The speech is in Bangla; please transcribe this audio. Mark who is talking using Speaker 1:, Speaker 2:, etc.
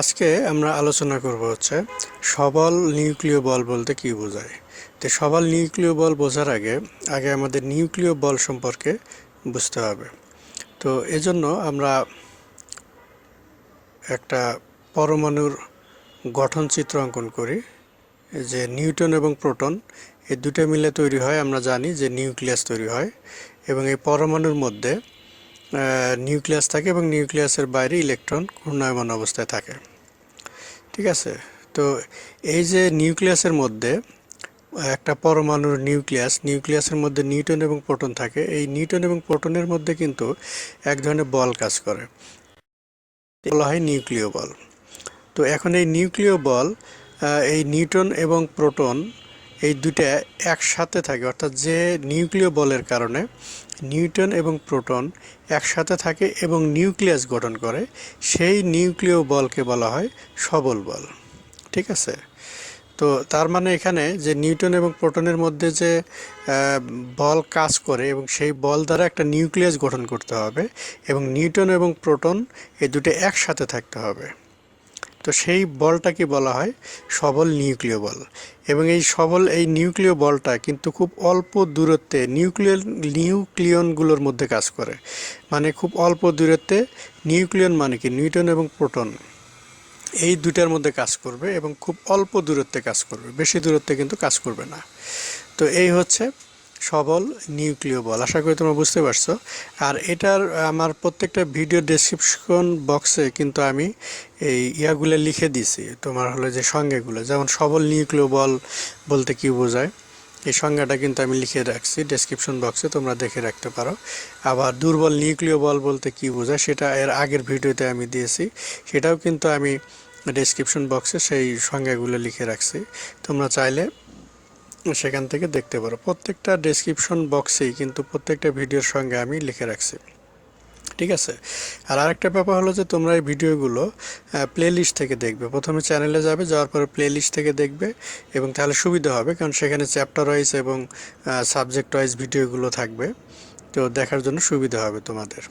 Speaker 1: আজকে আমরা আলোচনা করব হচ্ছে সবল নিউক্লিয় বল বলতে কি বোঝায়? তো সবল নিউক্লিয় বল বোঝার আগে আগে আমাদের নিউক্লিয় বল সম্পর্কে বুঝতে হবে। তো এজন্য আমরা একটা পরমাণুর গঠন চিত্র অঙ্কন করি, যে নিউটন এবং প্রোটন, এই দুটো মিলে তৈরি হয়, আমরা জানি যে নিউক্লিয়াস তৈরি হয়, এবং এই পরমাণুর মধ্যে নিউক্লিয়াস থাকে এবং নিউক্লিয়াসের বাইরে ইলেকট্রন ঘূর্ণায়মান অবস্থায় থাকে। ঠিক আছে? তো এই যে নিউক্লিয়াসের মধ্যে একটা পরমাণুর নিউক্লিয়াস, নিউক্লিয়াসের মধ্যে নিউটন এবং প্রোটন থাকে। এই নিউটন এবং প্রোটনের মধ্যে কিন্তু এক ধরনের বল কাজ করে। বলা হয় নিউক্লিয় বল। তো এখন এই নিউক্লিয় বল এই নিউটন এবং প্রোটন এই দুইটা একসাথে থাকে। অর্থাৎ যে নিউক্লিয় বলের কারণে নিউটন এবং প্রোটন একসাথে থাকে এবং নিউক্লিয়াস গঠন করে, সেই নিউক্লিয় বলকে বলা হয় সবল বল। ঠিক আছে? তো তার মানে এখানে যে নিউটন এবং প্রোটনের মধ্যে যে বল কাজ করে এবং সেই বল দ্বারা একটা নিউক্লিয়াস গঠন করতে হবে এবং নিউটন এবং প্রোটন এই দুটো একসাথে থাকতে হবে। তো সেই বলটাকে বলা হয় সবল নিউক্লিয় বল। এবং এই সবল, এই নিউক্লিয় বলটা কিন্তু খুব অল্প দূরত্বে নিউক্লিয়ন নিউক্লিয়নগুলোর মধ্যে কাজ করে। মানে খুব অল্প দূরত্বে নিউক্লিয়ন মানে কি? নিউটন এবং প্রোটন। এই দুটার মধ্যে কাজ করবে এবং খুব অল্প দূরত্বে কাজ করবে। বেশি দূরত্বে কিন্তু কাজ করবে না। তো এই হচ্ছে সবল নিউক্লিয় বল, আশা করি তোমরা বুঝতে পারছ। আর এটার, আমার প্রত্যেকটা ভিডিও ডেসক্রিপশন বক্সে কিন্তু আমি এই ইয়াগুলো লিখে দিছি তোমার হলো যে সংজ্ঞাগুলো, যেমন সবল নিউক্লিয় বল বলতে কি বোঝায়, এই সংজ্ঞাটা কিন্তু আমি লিখে রাখছি ডেসক্রিপশন বক্সে তোমরা দেখে রাখতে পারো। আবার দুর্বল নিউক্লিয় বল বলতে কি বোঝায়, সেটা এর আগের ভিডিওতে আমি দিয়েছি, সেটাও কিন্তু আমি ডেসক্রিপশন বক্সে সেই সংজ্ঞাগুলো লিখে রাখছি। তোমরা চাইলে সেখান থেকে দেখতে পারো। প্রত্যেকটা ডেসক্রিপশন বক্সেই কিন্তু প্রত্যেকটা ভিডিওর সঙ্গে আমি লিখে রাখছি। ঠিক আছে? আর আরেকটা ব্যাপার হলো যে তোমরা এই ভিডিওগুলো প্লে লিস্ট থেকে দেখবে। প্রথমে চ্যানেলে যাবে, যাওয়ার পরে প্লে লিস্ট থেকে দেখবে এবং তাহলে সুবিধা হবে, কারণ সেখানে চ্যাপ্টার ওয়াইজ এবং সাবজেক্ট ওয়াইজ ভিডিওগুলো থাকবে। তো দেখার জন্য সুবিধা হবে তোমাদের।